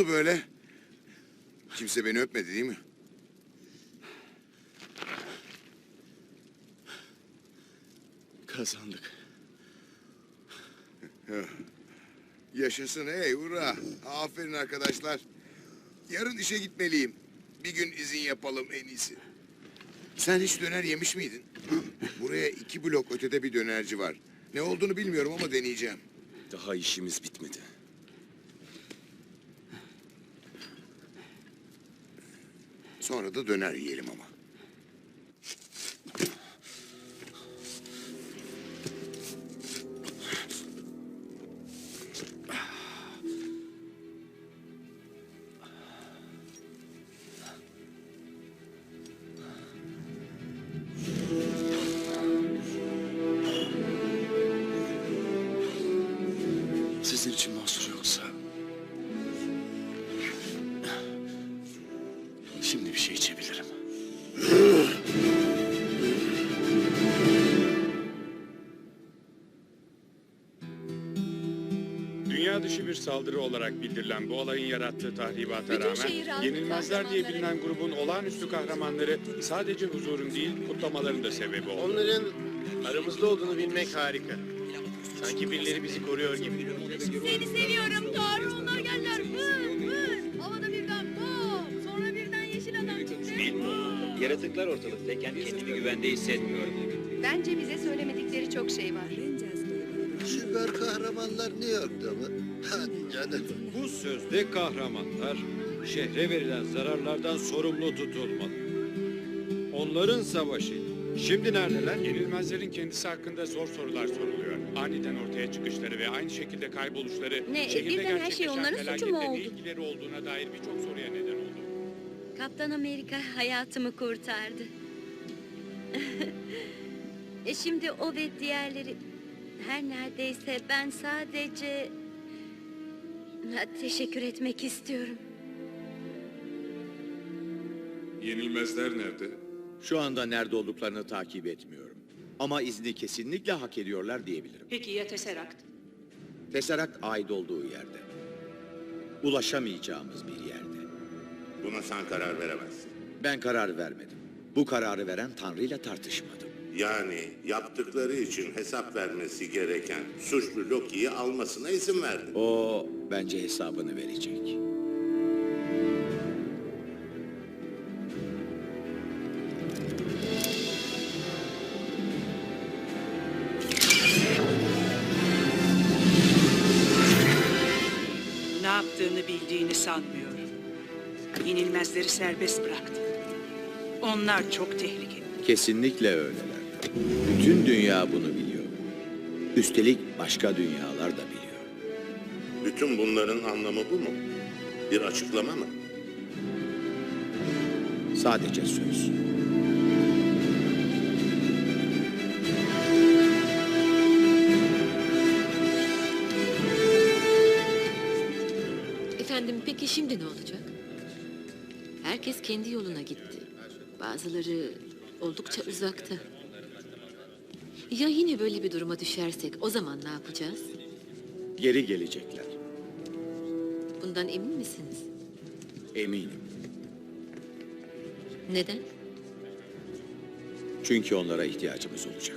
Oldu böyle? Kimse beni öpmedi değil mi? Kazandık. Yaşasın hey hurra. Aferin arkadaşlar. Yarın işe gitmeliyim. Bir gün izin yapalım en iyisi. Sen hiç döner yemiş miydin? Buraya iki blok ötede bir dönerci var. Ne olduğunu bilmiyorum ama deneyeceğim. Daha işimiz bitmedi. Sonra da döner yiyelim ama. Sizin için mahsur yoksa... Dışı bir saldırı olarak bildirilen bu olayın yarattığı tahribata Bütün rağmen yenilmezler diye bilinen grubun olağanüstü kahramanları sadece huzurun değil kutlamaların da sebebi oldu. Onların aramızda olduğunu bilmek harika. Sanki birileri bizi koruyor gibi. Seni seviyorum Tanrı onlar geldiler. Vır vır. Havada birden pop. Sonra birden yeşil adam çıktı. Yaratıklar ortalıktayken kendimi güvende hissetmiyorum. Bence bize söylemedikleri çok şey var. Süper kahramanlar New York'ta mı? Hadi canım. Bu sözde kahramanlar şehre verilen zararlardan sorumlu tutulmalı. Onların savaşı. Şimdi neredeler? Yenilmezlerin kendisi hakkında zor sorular soruluyor. Aniden ortaya çıkışları ve aynı şekilde kayboluşları Ne, şehirde birden her şey gerçekleşen onların suçu felaketle mu ne oldu? ilgileri olduğuna dair birçok soruya neden oldu. Kaptan Amerika hayatımı kurtardı. e şimdi o ve diğerleri her neredeyse ben sadece teşekkür etmek istiyorum. Yenilmezler nerede? Şu anda nerede olduklarını takip etmiyorum. Ama izni kesinlikle hak ediyorlar diyebilirim. Peki ya Tesseract? Tesseract ait olduğu yerde. Ulaşamayacağımız bir yerde. Buna sen karar veremezsin. Ben karar vermedim. Bu kararı veren Tanrı ile tartışmadım. Yani yaptıkları için hesap vermesi gereken suçlu Loki'yi almasına izin verdin. O bence hesabını verecek. Ne yaptığını bildiğini sanmıyorum. Yenilmezleri serbest bıraktı. Onlar çok tehlikeli. Kesinlikle öyleler. Bütün dünya bunu biliyor. Üstelik başka dünyalar da biliyor. Bütün bunların anlamı bu mu? Bir açıklama mı? Sadece söz. Efendim peki şimdi ne olacak? Herkes kendi yoluna gitti. Bazıları oldukça uzakta. Ya yine böyle bir duruma düşersek o zaman ne yapacağız? Geri gelecekler. Bundan emin misiniz? Eminim. Neden? Çünkü onlara ihtiyacımız olacak.